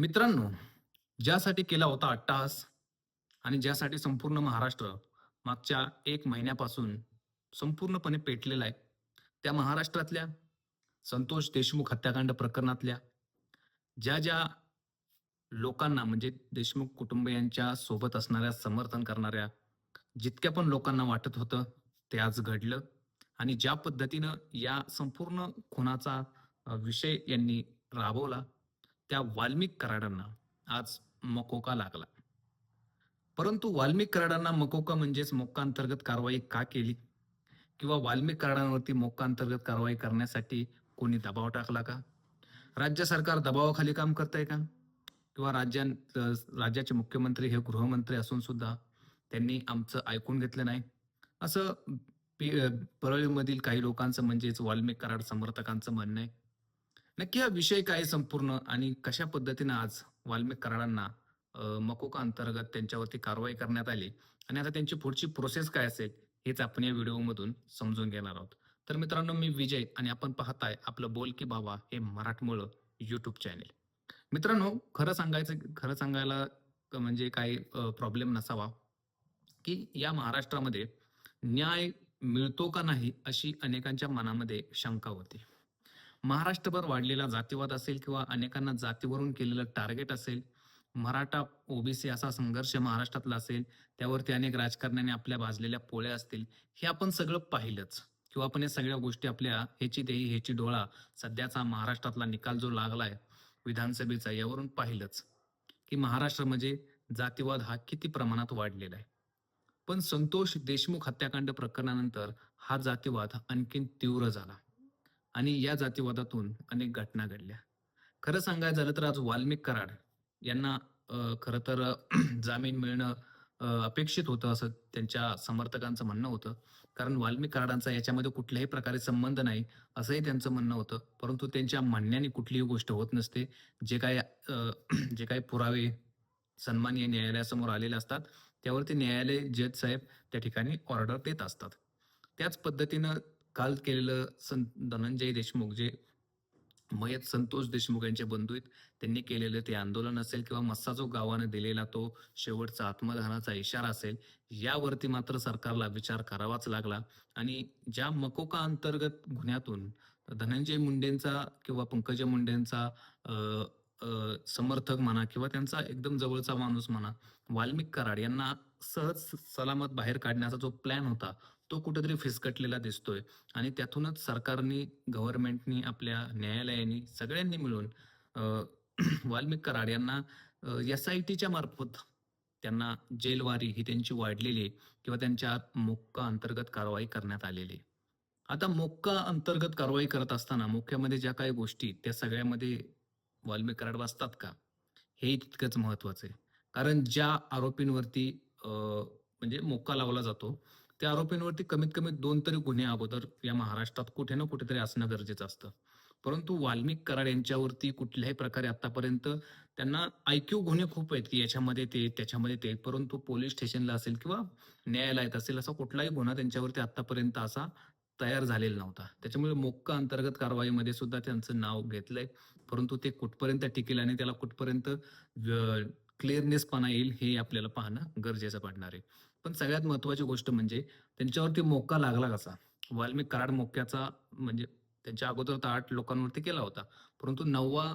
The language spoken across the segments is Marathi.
मित्रांनो, ज्यासाठी केला होता अट्टहास आणि ज्यासाठी संपूर्ण महाराष्ट्र मागच्या एक महिन्यापासून संपूर्णपणे पेटलेला आहे, त्या महाराष्ट्रातल्या संतोष देशमुख हत्याकांड प्रकरणातल्या ज्या ज्या लोकांना म्हणजे देशमुख कुटुंबियांच्या सोबत असणाऱ्या, समर्थन करणाऱ्या जितक्या पण लोकांना वाटत होतं, ते आज घडलं आणि ज्या पद्धतीनं या संपूर्ण खुनाचा विषय यांनी राबवला, त्या वाल्मिक कराडांना आज मकोका लागला. परंतु वाल्मिक कराडांना मकोका म्हणजेच मोक्का अंतर्गत कारवाई का केली? किंवा वाल्मिक कराडांवरती मोक्का अंतर्गत कारवाई करण्यासाठी कोणी दबाव टाकला का? राज्य सरकार दबावाखाली काम करतंय का? किंवा राज्यात राज्याचे मुख्यमंत्री हे गृहमंत्री असून सुद्धा त्यांनी आमचं ऐकून घेतलं नाही. असं परळीमधील काही लोकांचं म्हणजेच वाल्मिक कराड समर्थकांचं म्हणणं आहे. नक्की हा विषय काय संपूर्ण आणि कशा पद्धतीने आज वाल्मिक कराडांना मकोका अंतर्गत त्यांच्यावरती कारवाई करण्यात आली आणि आता त्यांची पुढची प्रोसेस काय असेल हेच आपण या व्हिडिओमधून समजून घेणार आहोत. तर मित्रांनो मी विजय आणि आपण पाहताय आपलं बोल की बाबा हे मराठमोळं यूट्यूब चॅनेल. मित्रांनो खरं सांगायचं खरं सांगायला म्हणजे काही प्रॉब्लेम नसावा की या महाराष्ट्रामध्ये न्याय मिळतो का नाही अशी अनेकांच्या मनामध्ये शंका होती. महाराष्ट्रभर वाढलेला जातीवाद असेल किंवा अनेकांना जातीवरून केलेलं टार्गेट असेल, मराठा ओबीसी असा संघर्ष महाराष्ट्रातला असेल, त्यावरती अनेक राजकारण्याने आपल्या भाजलेल्या पोळ्या असतील, हे आपण सगळं पाहिलंच. किंवा आपण या सगळ्या गोष्टी आपल्या ह्याची देही ह्याची डोळा सध्याचा महाराष्ट्रातला निकाल जो लागलाय विधानसभेचा यावरून पाहिलंच. की महाराष्ट्र म्हणजे जातीवाद हा किती प्रमाणात वाढलेला आहे. पण संतोष देशमुख हत्याकांड प्रकरणानंतर हा जातीवाद आणखीन तीव्र झाला. आणि या जातीवादातून अनेक घटना घडल्या. खरं सांगायचं झालं तर आज वाल्मिक कराड यांना अ, खरं तर जामीन मिळणं अपेक्षित होतं असं त्यांच्या समर्थकांचं म्हणणं होतं. कारण वाल्मिक कराडांचा याच्यामध्ये कुठल्याही प्रकारे संबंध नाही असंही त्यांचं म्हणणं होतं. परंतु त्यांच्या म्हणण्याने कुठलीही गोष्ट होत नसते. जे काय जे काही पुरावे सन्माननीय न्यायालयासमोर आलेले असतात, त्यावरती न्यायालय जज साहेब त्या ठिकाणी ऑर्डर देत असतात. त्याच पद्धतीनं काल केलेलं सं धनंजय देशमुख जे मयत संतोष देशमुख यांचे बंधू आहेत, त्यांनी केलेलं ते आंदोलन असेल किंवा मस्सा जो गावानं दिलेला तो शेवटचा आत्मदहनाचा इशारा असेल, यावरती मात्र सरकारला विचार करावाच लागला. आणि ज्या मकोका अंतर्गत गुन्ह्यातून धनंजय मुंडेंचा किंवा पंकजा मुंडेंचा समर्थक म्हणा किंवा त्यांचा एकदम जवळचा माणूस म्हणा, वाल्मिक कराड यांना सहज सलामत बाहेर काढण्याचा जो प्लॅन होता, तो कुठेतरी फिसकटलेला दिसतोय आणि त्यातूनच सरकारने गव्हर्नमेंटनी, आपल्या न्यायालयाने सगळ्यांनी मिळून वाल्मिक कराड यांना एस-आय-टीच्या मार्फत त्यांना जेलवारी ही त्यांची वाढलेली आहे किंवा त्यांच्या मोक्का अंतर्गत कारवाई करण्यात आलेली आहे. आता मोक्का अंतर्गत कारवाई करत असताना मोक्यामध्ये ज्या काही गोष्टी त्या सगळ्यामध्ये वाल्मिक कराड वाचतात का? हेही तितकंच महत्वाचं आहे. कारण ज्या आरोपींवरती म्हणजे मोक्का लावला जातो, त्या आरोपींवरती कमीत कमी दोन तरी गुन्हे अगोदर या महाराष्ट्रात कुठे ना कुठेतरी असणं गरजेचं असतं. परंतु वाल्मिक कराड यांच्यावरती कुठल्याही प्रकारे आतापर्यंत त्यांना आयक्यू गुन्हे खूप आहेत, की याच्यामध्ये ते, त्याच्यामध्ये ते. परंतु पोलीस स्टेशनला असेल किंवा न्यायालयात असेल असा कुठलाही गुन्हा त्यांच्यावरती आतापर्यंत असा तयार झालेला नव्हता. त्याच्यामुळे मोक्का अंतर्गत कारवाईमध्ये सुद्धा त्यांचं नाव घेतलंय. परंतु ते कुठपर्यंत टिकेल आणि त्याला कुठपर्यंत व्य क्लिअरनेसपणा येईल हे आपल्याला पाहणं गरजेचं पडणार आहे. पण सगळ्यात महत्त्वाची गोष्ट म्हणजे त्यांच्यावरती मोक्का लागला कसा? वाल्मिक कराड मोक्याचा म्हणजे त्यांच्या अगोदर तर आठ लोकांवरती केला होता. परंतु नववा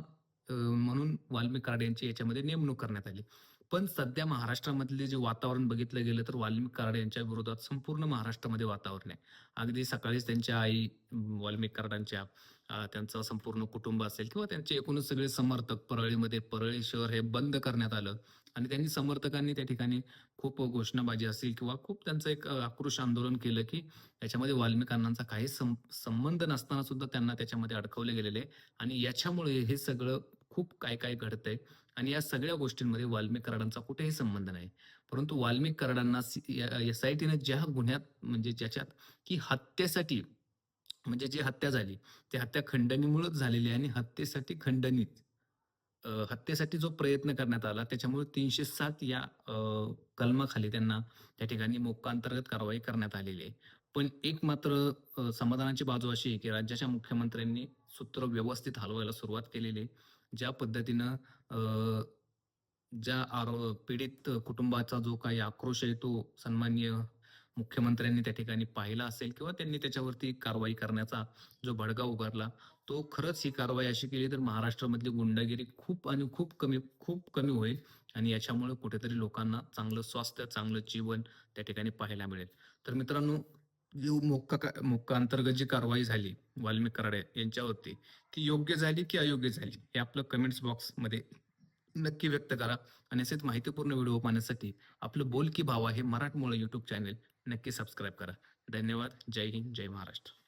म्हणून वाल्मिक कराड यांची याच्यामध्ये नेमणूक करण्यात आली. पण सध्या महाराष्ट्रामधले जे वातावरण बघितलं गेलं तर वाल्मिक कराड यांच्या विरोधात संपूर्ण महाराष्ट्रामध्ये वातावरण आहे. अगदी सकाळीच त्यांच्या आई वाल्मिक कराडांच्या त्यांचं संपूर्ण कुटुंब असेल किंवा त्यांचे एकूणच सगळे समर्थक परळीमध्ये परळी शहर हे बंद करण्यात आलं आणि त्यांनी समर्थकांनी त्या ठिकाणी खूप घोषणाबाजी असेल किंवा खूप त्यांचं एक आक्रोश आंदोलन केलं की याच्यामध्ये वाल्मिक काही सं संबंध नसताना सुद्धा त्यांना त्याच्यामध्ये अडकवले गेलेले आहे आणि याच्यामुळे हे सगळं खूप काय काय घडतंय आणि या सगळ्या गोष्टींमध्ये वाल्मिक कराडांचा कुठेही संबंध नाही. परंतु वाल्मिक कराडांना एस-आय-टीने ज्या गुन्ह्यात म्हणजे ज्याच्यात की हत्येसाठी म्हणजे जी हत्या झाली, ती हत्या खंडणीमुळेच झालेली आहे आणि हत्येसाठी खंडणीत हत्येसाठी जो प्रयत्न करण्यात आला त्याच्यामुळे 307 या कलमाखाली त्यांना त्या ठिकाणी मोक्कांतर्गत कारवाई करण्यात आलेली आहे. पण एक मात्र समाधानाची बाजू अशी आहे की राज्याच्या मुख्यमंत्र्यांनी सूत्र व्यवस्थित हलवायला सुरुवात केलेली आहे. ज्या पद्धतीनं ज्या आरो पीडित कुटुंबाचा जो काही आक्रोश आहे तो सन्माननीय मुख्यमंत्र्यांनी त्या ठिकाणी पाहिला असेल किंवा त्यांनी त्याच्यावरती कारवाई करण्याचा जो भडगा उगारला तो खरंच ही कारवाई अशी केली तर महाराष्ट्रामधली गुंडगिरी खूप आणि खूप कमी खूप कमी होईल आणि याच्यामुळे कुठेतरी लोकांना चांगलं स्वास्थ्य चांगलं जीवन त्या ठिकाणी पाहायला मिळेल. तर मित्रांनो मोक्का का- मोक्का अंतर्गत जी कारवाई झाली वाल्मिक कराडे यांच्यावरती ती योग्य झाली की अयोग्य झाली हे आपलं कमेंट्स बॉक्समध्ये नक्की व्यक्त करा. आणि असेच माहितीपूर्ण व्हिडिओ पाहण्यासाठी आपलं बोल की भावा हे मराठमोळं युट्यूब चॅनेल नक्की सबस्क्राईब करा. धन्यवाद. जय हिंद जय महाराष्ट्र.